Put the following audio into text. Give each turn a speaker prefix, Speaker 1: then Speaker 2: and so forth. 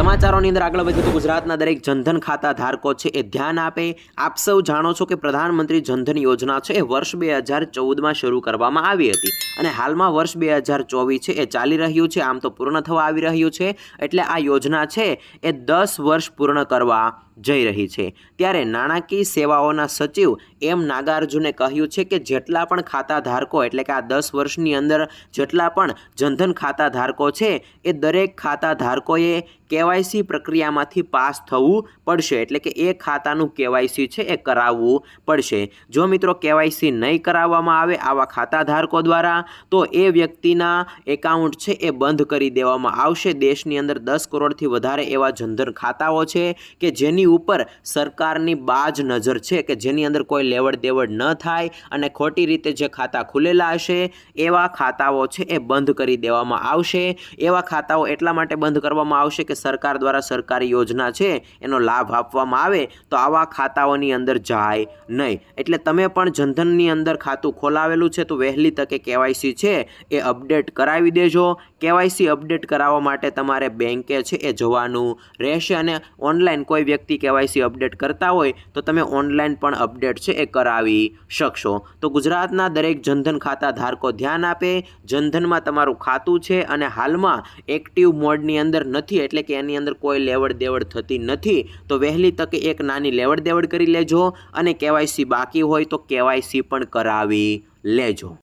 Speaker 1: સમાચારોની અંદર આગળ વધીએ તો ગુજરાતના દરેક જનધન ખાતા ધારકો છે એ ધ્યાન આપે. આપ સૌ જાણો છો કે પ્રધાનમંત્રી જનધન યોજના છે એ વર્ષ બે હજાર ચૌદમાં શરૂ કરવામાં આવી હતી અને હાલમાં વર્ષ બે હજાર ચોવીસ છે એ ચાલી રહ્યું છે. આમ તો પૂર્ણ થવા આવી રહ્યું છે. એટલે આ યોજના છે એ દસ વર્ષ પૂર્ણ કરવા જઈ રહી છે. ત્યારે નાણાકીય સેવાઓના સચિવ એમ નાગાર્જુને કહ્યું છે કે જેટલા પણ ખાતા ધારકો એટલે કે આ દસ વર્ષની અંદર જેટલા પણ જનધન ખાતા ધારકો છે, એ દરેક ખાતા ધારકોએ કેવાયસી પ્રક્રિયામાંથી પાસ થવું પડશે. એટલે કે એ ખાતાનું કેવાયસી છે એ કરાવવું પડશે. જો મિત્રો કેવાયસી નહીં કરાવવામાં આવે આવા ખાતા ધારકો દ્વારા, તો એ વ્યક્તિના એકાઉન્ટ છે એ બંધ કરી દેવામાં આવશે. દેશની અંદર દસ કરોડથી વધારે એવા જનધન ખાતાઓ છે કે જેની ઉપર સરકારની બાજ નજર છે કે જેની અંદર કોઈ લેવડ દેવડ ન થાય અને ખોટી રીતે જે ખાતા ખુલેલા હશે, એવા ખાતાઓ છે એ બંધ કરી દેવામાં આવશે. એવા ખાતાઓ એટલા માટે બંધ કરવામાં આવશે કે સરકાર દ્વારા સરકારી યોજના છે એનો લાભ આપવામાં આવે તો આવા ખાતાઓની અંદર જાય નહીં. એટલે તમે પણ જનધનની અંદર ખાતું ખોલાવેલું છે તો વહેલી તકે કેવાયસી છે એ અપડેટ કરાવી દેજો. કેવાયસી અપડેટ કરાવવા માટે તમારે બેંકે છે એ જવાનું રહેશે અને ઓનલાઈન કોઈ વ્યક્તિ કેવાયસી અપડેટ કરતા હોય તો તમે ઓનલાઈન પણ અપડેટ છે એ કરાવી શકશો. તો ગુજરાતના દરેક જનધન ખાતા ધારકો ધ્યાન આપે, જનધનમાં તમારું ખાતું છે અને હાલમાં એક્ટિવ મોડની અંદર નથી એટલે કે એની અંદર કોઈ લેવડ દેવડ થતી નથી, તો વહેલી તકે એક નાની લેવડ દેવડ કરી લેજો અને કેવાયસી બાકી હોય તો કેવાયસી પણ કરાવી લેજો.